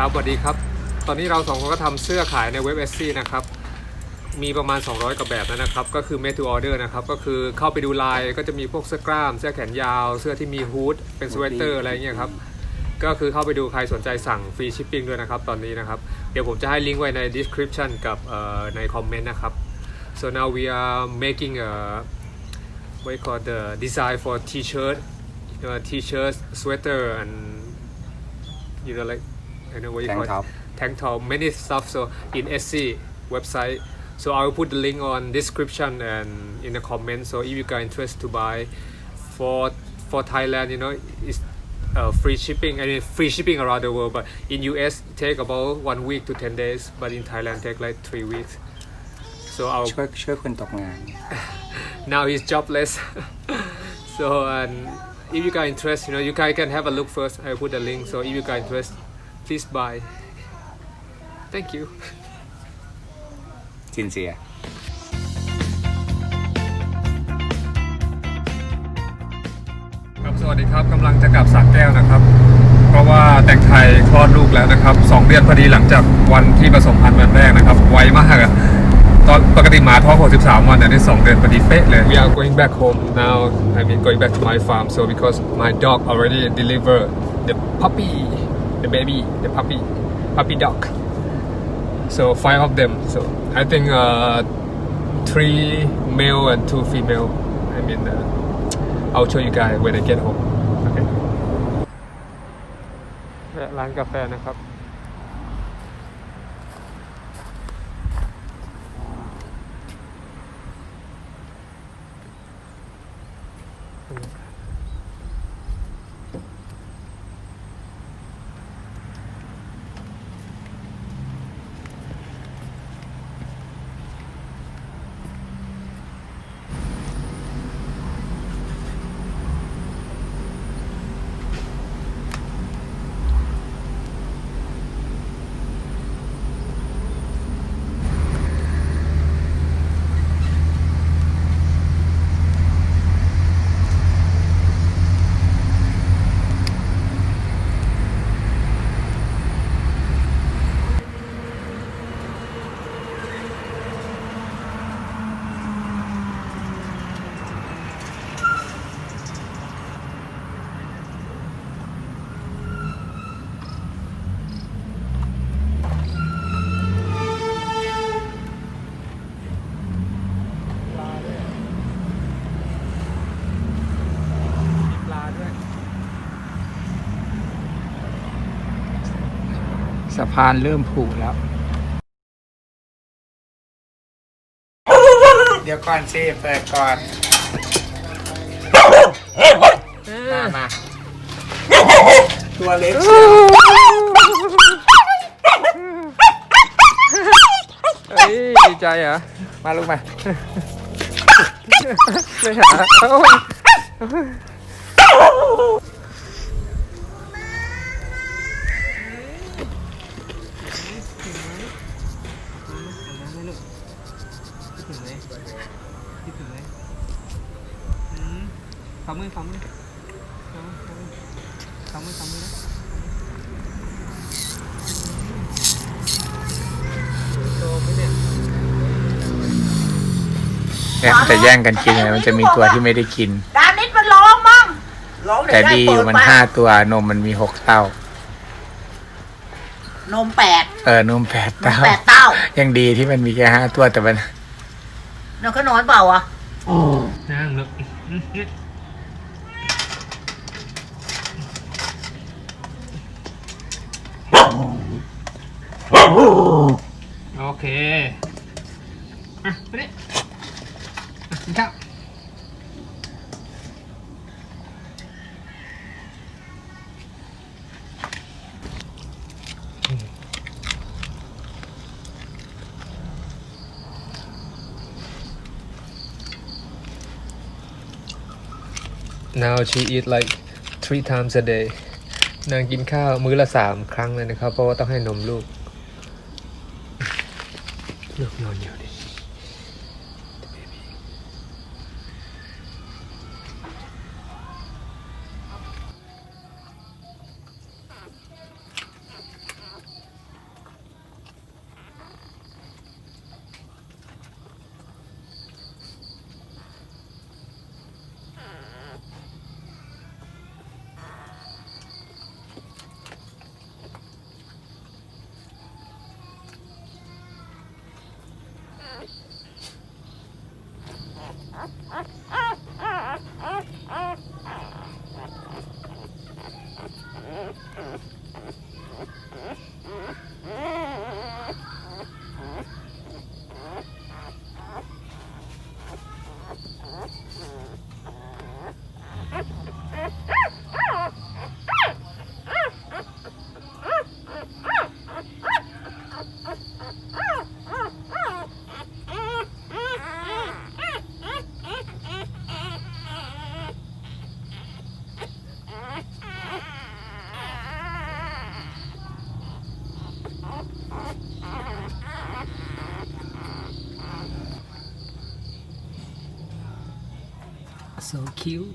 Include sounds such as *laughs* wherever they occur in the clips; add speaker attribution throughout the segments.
Speaker 1: ครับสวัสดีครับ ตอนนี้เราสองคนก็ทำเสื้อขายในเว็บ SC นะครับ มีประมาณ 200กว่าแบบแล้วนะครับ ก็คือ made to order นะครับ ก็คือเข้าไปดูลายก็จะมีพวกเสื้อกล้าม เสื้อแขนยาว เสื้อที่มีฮูด เป็นสเวตเตอร์อะไรเงี้ยครับ ก็คือเข้าไปดูใครสนใจสั่งฟรีชิปปิ้งด้วยนะครับ ตอนนี้นะครับ เดี๋ยวผมจะให้ลิงก์ไว้ใน description กับเอ่อในคอมเมนต์นะครับ so now we are making a what you call the design for t-shirt you know, t-shirt sweater and you know like I know what you
Speaker 2: Tank
Speaker 1: call it
Speaker 2: top.
Speaker 1: tank top many stuff so in SC website so I will put the link on description and in the comment so if you guys interested to buy for for Thailand you know it's uh, free shipping I mean free shipping around the world but in US take about one week to 10 days but in Thailand take like three weeks so I'll
Speaker 2: ช่วยช่วยคนตกงาน *laughs*
Speaker 1: now he's jobless *laughs* so and if you guys interested you know you guys can have a look first I put the link so if you guys interested please buy thank you
Speaker 2: สินเสีย
Speaker 1: ครับสวัสดีครับกำลังจะกลับสระแก้วนะครับ เพราะว่าแต่งไทยคลอดลูกแล้วนะครับสองเดือนพอดีหลังจากวันที่ผสมพันธุ์วันแรกนะครับไวมากอะตอนปกติหมาท้อง63วันแต่นี่2เดือนพอดีเป๊ะเลย We are going back home now I mean going back to my farm so because my dog already delivered the puppy the baby the puppy puppy dog so five of them so I think uh, three male and two female I mean uh, I'll show you guys when I get home okay แวะร้านกาแฟนะครับ
Speaker 2: สะพานเริ่มผุแล้ว เดี๋ยวก่อนสิเปิดก่อน มามาตัวเล็กเชียว
Speaker 1: เฮ้ยดีใจเหรอ
Speaker 2: มาลูกมา
Speaker 1: ไม่หา เอ้าขมือขมือขมือขมือ
Speaker 2: เนี่ยมันจะแย่งกันกินไงมันจะมีตัวที่ไม่ได้กิน
Speaker 3: ดานิดมันร้องมั่งร้องเดี๋
Speaker 2: แต่
Speaker 3: ยวได้
Speaker 2: ดีอ
Speaker 3: เปิ
Speaker 2: ยู่
Speaker 3: ด
Speaker 2: มัน
Speaker 3: ไป
Speaker 2: ห้าตัวนมมันมีหกเต้า
Speaker 3: นมแปด
Speaker 2: เออนมแปด
Speaker 3: นม
Speaker 2: เต้า
Speaker 3: แปดเต้า
Speaker 2: ยังดีที่มันมีแค่ห้าตัวแต่มัน
Speaker 3: นมก็น้อยเปล่าอะ
Speaker 1: นั่งนึกโเค อะไปดิกินข้าว Now she eat like three times a day นางกินข้าวมื้อละสามครั้งเลยนะครับ เพราะว่าต้องให้นมลูก ลูกนอ
Speaker 4: so cute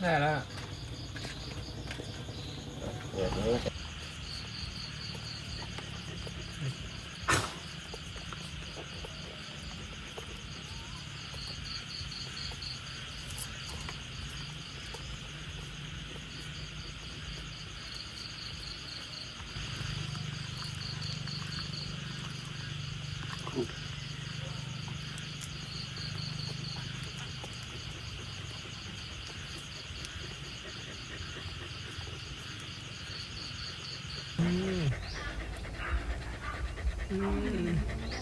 Speaker 1: ได้แล้ว
Speaker 5: เดี๋ยวนี้
Speaker 1: Hmm.